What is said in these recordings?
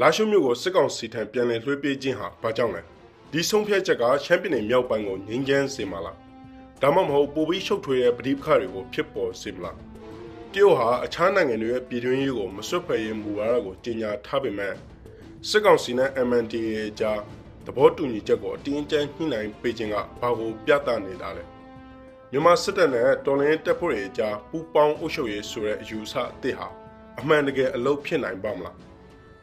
လာရှုမြို့ကိုစစ်ကောင်စီထံပြန်လည်လွှဲပေးခြင်းဟာဘာကြောင့်လဲဒီဆုံးဖြတ်ချက်ကချမ်ပီယံမြောက်ပိုင်းကိုငြိမ်းချမ်းစေမှာလားဒါမှမဟုတ်ပိုပြီးရှုပ်ထွေးတဲ့ပဋိပက္ခတွေကိုဖြစ်ပေါ်စေမလားတရုတ်ဟာအခြားနိုင်ငံတွေရဲ့ပြည်တွင်းရေးကိုမစွတ်ဖက်ရေးမူဝါဒကိုကြေညာထားပေမဲ့စစ်ကောင်စီနဲ့ MNDAA ကြားသဘောတူညီချက်ကိုအတင်းအကျပ်ညှိနှိုင်းပေးခြင်းကဘာကိုပြသနေတာလဲမြန်မာစစ်တပ်နဲ့တော်လိုင်းတပ်ဖွဲ့တွေကြားပူးပေါင်းအုပ်ချုပ်ရေးဆိုတဲ့အယူအဆအသစ်ဟာအမှန်တကယ်အလုပ်ဖြစ်နိုင်ပါမလား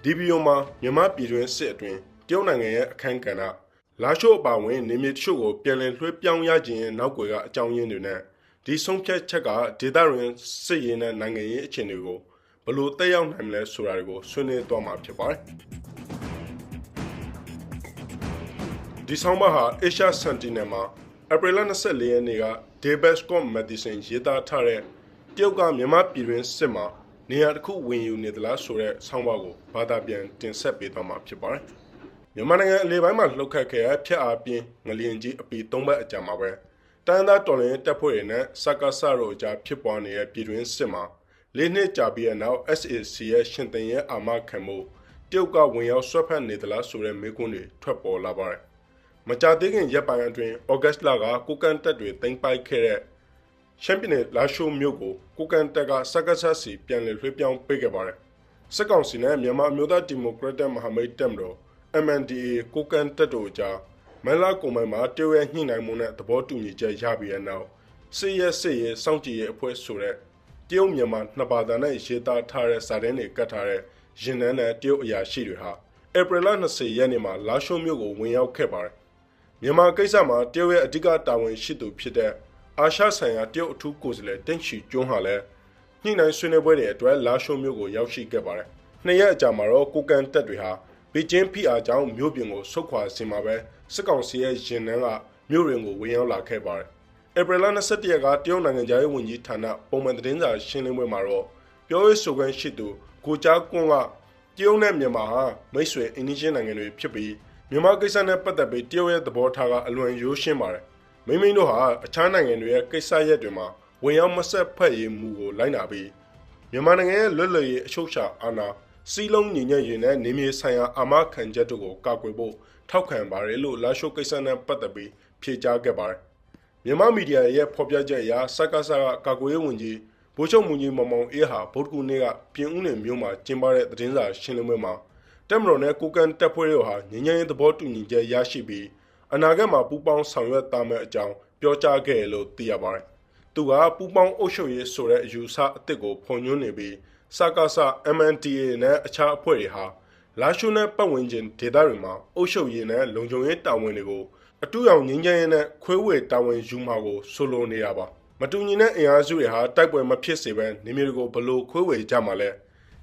ဒီဗီဒီယိုမှာမြန်မာပြည်တွင်းစစ်အတွင်းတရုတ်နိုင်ငံရဲ့အခမ်းကဏ္ဍလာရှို့အပါဝင်နေမြေတချို့ကိုပြန်လည်လွှဲပြောင်းရခြင်းရဲ့နောက်ွယ်ကအကြောင်းရင်းတွေနဲ့ဒီဆုံးဖြတ်ချက်ကဒေသတွင်းစစ်ရေးနဲ့နိုင်ငံရေးအခြေအနေကိုဘယ်လိုတက်ရောက်နိုင်မလဲဆိုတာတွေကိုဆွေးနွေးသွားမှာဖြစ်ပါတယ်ဒီဆောင်မဟာ Asia Sentinel မှာ April 24ရက်နေ့က Daybescom Medicine ရေးသားထားတဲ့တရုတ်ကမြန်မာပြည်တွင်းစစ်မှာ နေရာတစ်ခုဝင်ယူနေသလားဆိုတဲ့ဆောင်းပါးကိုဘာသာပြန်တင်ဆက်ပေးသွားမှာဖြစ်ပါတယ်။မြန်မာနိုင်ငံအလဲပိုင်းမှာလှုပ်ခတ်ခဲ့တဲ့ဖျက်အားပြင်းငလျင်ကြီးအပီ၃ဘက်အကြာမှာပဲတန်သားတော်လင်းတပ်ဖွဲ့တွေနဲ့စကားဆတို့အကြားဖြစ်ပွားနေတဲ့ပြည်တွင်းစစ်မှာလေးနှစ်ကြာပြီးတဲ့နောက် SAC ရဲ့ရှင်သန်ရဲ့အာမခံမှုတရုတ်ကဝင်ရောက်ဆွတ်ဖက်နေသလားဆိုတဲ့မေးခွန်းတွေထွက်ပေါ်လာပါတယ်။မကြာသေးခင်ရက်ပိုင်းအတွင်းဩဂတ်လကကိုကန်တက်တွေတင်ပိုက်ခဲ့တဲ့ ရှမ်းပြည်နယ်လာရှိုးမြို့ကိုကိုကန်တက်ကစက္ကဆတ်စီပြန်လည်လွှဲပြောင်းပေးခဲ့ပါတယ်။စစ်ကောင်စီနဲ့မြန်မာအမျိုးသားဒီမိုကရက်တစ်မဟာမိတ်တပ်မတော် MNDAA ကိုကန်တက်တို့ကြားမန်လာကုံမိုင်မှာတရုတ်ရဲ့ညှိနှိုင်းမှုနဲ့သဘောတူညီချက်ရပြီးတဲ့နောက်စစ်ရဲစစ်ရဲစောင့်ကြည့်ရေးအဖွဲ့ဆိုတဲ့တရုတ်မြန်မာနှစ်ဘာသာနဲ့ရေးသားထားတဲ့စာတမ်းတွေကတ်ထားတဲ့ရင်နန်းနဲ့တရုတ်အရာရှိတွေဟာဧပြီလ20ရက်နေ့မှာလာရှိုးမြို့ကိုဝင်ရောက်ခဲ့ပါတယ်။မြန်မာကိစ္စမှာတရုတ်ရဲ့အဓိကတာဝန်ရှိသူဖြစ်တဲ့ အာရှဆိုင်ရာတရုတ်အထူးကိုယ်စားလှယ်တင်ချီကျွန်းဟာလည်းညှိနှိုင်းဆွေးနွေးပွဲတွေအတွက်လာရှိုးမြို့ကိုရောက်ရှိခဲ့ပါတယ်။နှစ်ရက်အကြာမှာတော့ကိုကန်တက်တွေဟာဘေကျင်းဖိအားကြောင့်မြို့ပြင်ကိုဆုတ်ခွာစင်မှာပဲစစ်ကောင်စီရဲ့ရင်နှန်းကမြို့ရင်ကိုဝင်ရောက်လာခဲ့ပါတယ်။ဧပြီလ22ရက်ကတရုတ်နိုင်ငံသားရေးဝန်ကြီးဌာနပုံမှန်သတင်းစာရှင်းလင်းပွဲမှာတော့ပြောရေးဆိုခွင့်ရှိသူကိုကြားကွန်းကတရုတ်နဲ့မြန်မာဟာမိတ်ဆွေအင်းနီးချင်းနိုင်ငံတွေဖြစ်ပြီးမြန်မာကိစ္စနဲ့ပတ်သက်ပြီးတရုတ်ရဲ့သဘောထားကအလွန်ရိုးရှင်းပါတယ်။ မိမိတို့ဟာအခြားနိုင်ငံတွေရဲ့ကိစ္စရပ်တွေမှာဝင်ရောက်မဆက်ဖက်ရေးမူကိုလိုက်နာပြီးမြန်မာနိုင်ငံရဲ့လွတ်လပ်ရေးအချုပ်အခြာအာဏာစီးလုံးညီညွတ်ရေးနဲ့နေမြေဆိုင်ရာအာမခံချက်တို့ကိုကာကွယ်ဖို့ထောက်ခံပါတယ်လို့လာရှိုးကိစ္စနဲ့ပတ်သက်ပြီးဖြေကြားခဲ့ပါတယ်။မြန်မာမီဒီယာရဲ့ဖော်ပြချက်အရစက္ကစကကာကွယ်ရေးဝန်ကြီးဗိုလ်ချုပ်မူကြီးမောင်မောင်အေးဟာဗုဒ္ဓကူနေ့ကပြင်ဦးလွင်မြို့မှာကျင်းပတဲ့သတင်းစာရှင်းလင်းပွဲမှာတက်မတော်နဲ့ကိုကန်တပ်ဖွဲ့တို့ဟာငញ្ញရင်သဘောတူညီချက်ရရှိပြီး အနာဂတ်မှာပူးပေါင်းဆောင်ရွက်သားမယ့်အကြောင်းပြောကြားခဲ့လို့သိရပါတယ်။သူကပူးပေါင်းအုပ်ချုပ်ရေးဆိုတဲ့အယူဆအသစ်ကိုဖော်ညွှန်းနေပြီးစကားဆ MNDA နဲ့အခြားအဖွဲ့တွေဟာလာရှုနဲ့ပတ်ဝန်းကျင်ဒေသတွေမှာအုပ်ချုပ်ရေးနဲ့လုံခြုံရေးတာဝန်တွေကိုအတူရောင်ငင်းချမ်းရေးနဲ့ခွေးဝေတာဝန်ယူမှာကိုဆိုလိုနေရပါမတူညီတဲ့အင်အားစုတွေဟာတိုက်ပွဲမဖြစ်စေဘဲနေမျိုးတွေကိုဘလို့ခွေးဝေကြမှာလဲ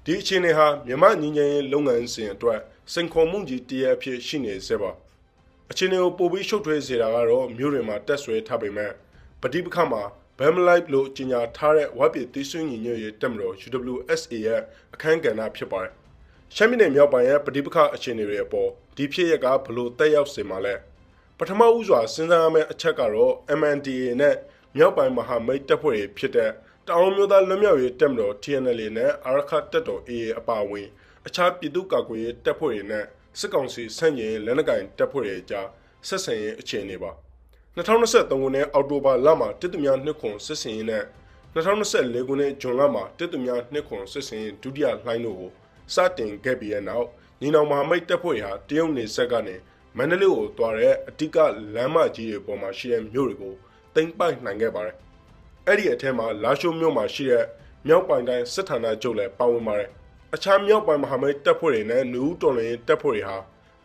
ဒီအခြေအနေဟာမြမငင်းချမ်းရေးလုပ်ငန်းစဉ်အတွက်စိန်ခေါ်မှုကြီးတည်းအဖြစ်ရှိနေစေပါ အခြေအနေကိုပိုပြီးရှုပ်ထွေးစေတာကတော့မြို့တွေမှာတက်ဆွဲထားပေမဲ့ပဋိပက္ခမှာဘမ်မလိုက်လို့ကြီးညာထားတဲ့ဝါပြည်သိဆွေးညီညွတ်ရေးတက်မတော် UWSA ရဲ့အခမ်းကဏ္ဍဖြစ်ပါတယ်။ရှမ်းပြည်နယ်မြောက်ပိုင်းရဲ့ပဋိပက္ခအခြေအနေတွေအပေါ်ဒီဖြစ်ရက်ကဘလို့တက်ရောက်စေမှာလဲ။ပထမဦးစွာစဉ်းစားရမယ့်အချက်ကတော့ MNDAA နဲ့မြောက်ပိုင်းမဟာမိတ်တပ်ဖွဲ့တွေဖြစ်တဲ့တအောင်းမျိုးသားလွတ်မြောက်ရေးတပ်မတော် TNL နဲ့အာရခတပ်တော် AA အပါအဝင်အခြားပြည်သူ့ကာကွယ်ရေးတပ်ဖွဲ့တွေနဲ့ စစ်ကောင်စီဆန့်ကျင်လက်နက်ကိုင်တပ်ဖွဲ့တွေအကြားဆက်ဆံရေးအခြေအနေပါ။2023ခုနှစ်အောက်တိုဘာလမှာတစ်သူများနှစ်ခွန်စစ်စင်ရေးနဲ့2024ခုနှစ်ဇွန်လမှာတစ်သူများနှစ်ခွန်စစ်စင်ရေးဒုတိယလှိုင်းတို့ကိုစတင်ခဲ့ပြီးတဲ့နောက်ညီနောင်မဟာမိတ်တပ်ဖွဲ့ဟာတရုတ်နေဆက်ကနေမန္တလေးကိုသွားတဲ့အဓိကလမ်းမကြီးတွေပေါ်မှာရှိတဲ့မြို့တွေကိုတင်ပိုက်နိုင်ခဲ့ပါတယ်။အဲ့ဒီအထက်မှာလာရှိုးမြို့မှာရှိတဲ့မြောက်ပိုင်တိုင်းစစ်ဌာနချုပ်လည်းပါဝင်ပါတယ်။ အခြားမြောက်ပိုင်မဟာမိတ်တပ်ဖွဲ့တွေနဲ့နူးတော်လရင်တပ်ဖွဲ့တွေဟာ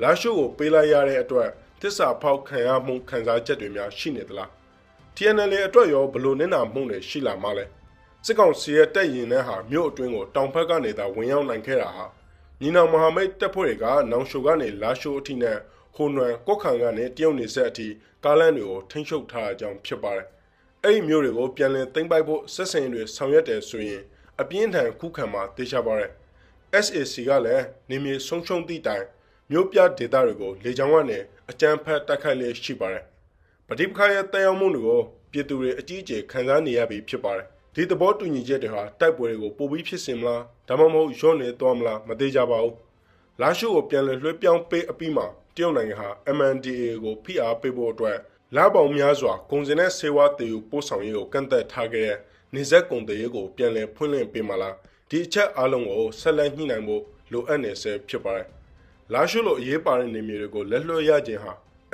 လာရှိုးကိုပေးလိုက်ရတဲ့အတွက်သစ္စာဖောက်ခံရမှုခံစားချက်တွေများရှိနေသလား TNL အတွက်ရောဘလို့နင့်နာမှုတွေရှိလာမှလဲစစ်ကောင်စီရဲ့တပ်ရင်တဲ့ဟာမြို့အတွင်းကိုတောင်ဘက်ကနေသာဝင်ရောက်နိုင်ခဲ့တာဟာညီနောင်မဟာမိတ်တပ်ဖွဲ့တွေကနောင်ရှိုကနေလာရှိုအထိနဲ့ဟိုနွမ်ကော့ခံကနေတရုတ်နေဆက်အထိကားလမ်းတွေကိုထိန်းချုပ်ထားကြောင်းဖြစ်ပါတယ်အဲ့ဒီမျိုးတွေကိုပြန်လည်သိမ်းပိုက်ဖို့ဆက်ဆံရေးတွေဆောင်ရွက်တယ်ဆိုရင်အပြင်းထန်ခုခံမှာတေချာပါတယ် SAC ကလည်းနေမြေဆုံးရှုံးသည့်တိုင်မြို့ပြဒေသတွေကိုလေကြောင်းကနေအကြမ်းဖက်တိုက်ခိုက်လျက်ရှိပါတယ်။ပဋိပက္ခရဲ့တည်ရောက်မှုတွေကိုပြည်သူတွေအကြီးအကျယ်ခံစားနေရပြီးဖြစ်ပါတယ်။ဒီသဘောတူညီချက်တွေဟာတိုက်ပွဲတွေကိုပိုပြီးဖြစ်စင်မလားဒါမှမဟုတ်ရော့နေသွားမလားမသေးကြပါဘူး။လာရှိုးကိုပြန်လည်လွှဲပြောင်းပေးအပြီးမှာတရုတ်နိုင်ငံဟာ MNDAA ကိုဖိအားပေးဖို့အတွက်လပေါင်းများစွာကုန်စင်တဲ့ဆေးဝါးတည်ယူပို့ဆောင်ရေးကိုကန့်သက်ထားခဲ့တဲ့နေဆက်ကုန်တည်ရေးကိုပြန်လည်ဖွင့်လှစ်ပေးမှလား ဒီအချက်အလုံးကိုဆက်လက်ညှိနှိုင်းဖို့လိုအပ်နေဆဲဖြစ်ပါတယ်။လာရှိုးလိုအရေးပါတဲ့နေမြေတွေကိုလက်လွှတ်ရခြင်းဟာ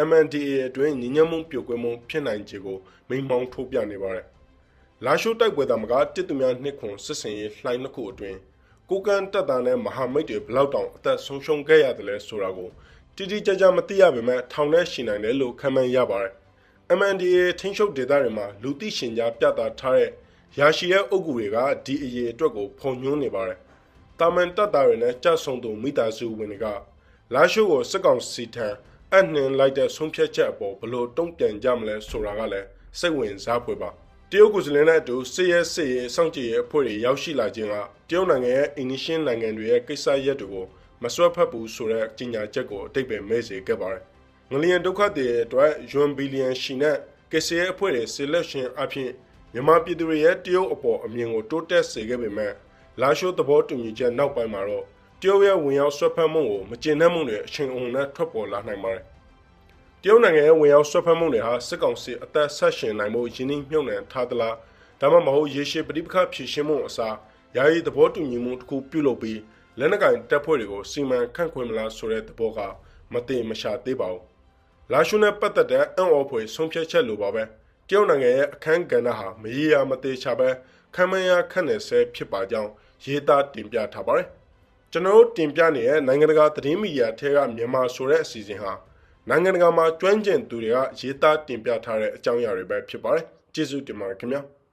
MNDAA အတွင်းညီညွတ်မှုပြိုကွဲမှုဖြစ်နိုင်ခြေကိုမိန့်မောင်းထုတ်ပြနေပါတယ်။လာရှိုးတိုက်ပွဲသားမကတစ်သူများနှစ်ခွန်စစ်စင်ရေးလှိုင်းတစ်ခုအတွင်းကိုကန်တက်တာနဲ့မဟာမိတ်တွေဘလောက်တောင်အသက်ဆုံးရှုံးခဲ့ရတယ်လဲဆိုတာကိုတိတိကျကျမသိရပေမဲ့ထောင်ထဲရှိနိုင်တယ်လို့ခန့်မှန်းရပါတယ်။ MNDAA ထိန်းချုပ်ဒေသတွေမှာလူသိရှင်ကြားပြသထားတဲ့ ရာရှိရဲ့အုပ်ကူတွေကဒီအရေးအတွက်ကိုဖုံညွှန်းနေပါတယ်။တာမန်တပ်သားတွေနဲ့ကြဆုံသူမိသားစုဝင်တွေကလာရှိုးကိုစစ်ကောင်စီထံအနှင်လိုက်တဲ့ဆုံးဖြတ်ချက်အပေါ်ဘလို့တုံ့ပြန်ကြမလဲဆိုတာကလည်းစိတ်ဝင်စားဖွယ်ပါတရုတ်ကိုယ်စားလှယ်နဲ့အတူစစ်ရဲစစ်ရဲစောင့်ကြည့်ရဲအဖွဲ့တွေရောက်ရှိလာခြင်းကတရုတ်နိုင်ငံရဲ့အင်နီရှင်းနိုင်ငံတွေရဲ့ကိစ္စရပ်တွေကိုမစွက်ဖက်ဘူးဆိုတဲ့ကြေညာချက်ကိုအတိတ်ပဲမဲစေခဲ့ပါတယ်ငလျင်ဒုက္ခတွေအတွက်ယွန်ဘီလီယံရှိနဲ့ကစီရဲအဖွဲ့တွေဆီလက်ရှင်အဖြစ် မြန်မာပြည်သူတွေရဲ့တရုတ်အပေါ်အမြင်ကိုတိုးတက်စေခဲ့ပေမဲ့လာရှိုးသဘောတူညီချက်နောက်ပိုင်းမှာတော့တရုတ်ရဲ့ဝင်ရောက်ဆွတ်ဖက်မှုကိုမကျေနပ်မှုတွေအချိန်အုံနဲ့ထွက်ပေါ်လာနိုင်ပါတယ်။တရုတ်နိုင်ငံရဲ့ဝင်ရောက်ဆွတ်ဖက်မှုတွေဟာစစ်ကောင်စီအသက်ဆက်ရှင်နိုင်မှုရင်းနှီးမြှုပ်နှံထားသလားဒါမှမဟုတ်ရေရှည်ပဋိပက္ခဖြေရှင်းမှုအစားယာယီသဘောတူညီမှုတစ်ခုပြုလုပ်ပြီးလက်နက်ကင်တပ်ဖွဲ့တွေကိုစီမံခန့်ခွဲမလားဆိုတဲ့သဘောကမသိမရှာသေးပါဘူး။လာရှုနဲ့ပတ်သက်တဲ့အံ့ဩဖွယ်ဆုံးဖြတ်ချက်လိုပါပဲ။ တရုတ်နိုင်ငံရဲ့အခန်းကဏ္ဍဟာမရေရာမသေးချပဲခံမရခန့်နေဆဲဖြစ်ပါကြောင်းရေးသားတင်ပြထားပါတယ်။ကျွန်တော်တို့တင်ပြနေတဲ့နိုင်ငံတကာသတင်းမီဒီယာထဲကမြန်မာဆိုတဲ့အစီအစဉ်ဟာနိုင်ငံတကာမှာကျွမ်းကျင်သူတွေကရေးသားတင်ပြထားတဲ့အကြောင်းအရာတွေပဲဖြစ်ပါတယ်ကျေးဇူးတင်ပါတယ်ခင်ဗျာ။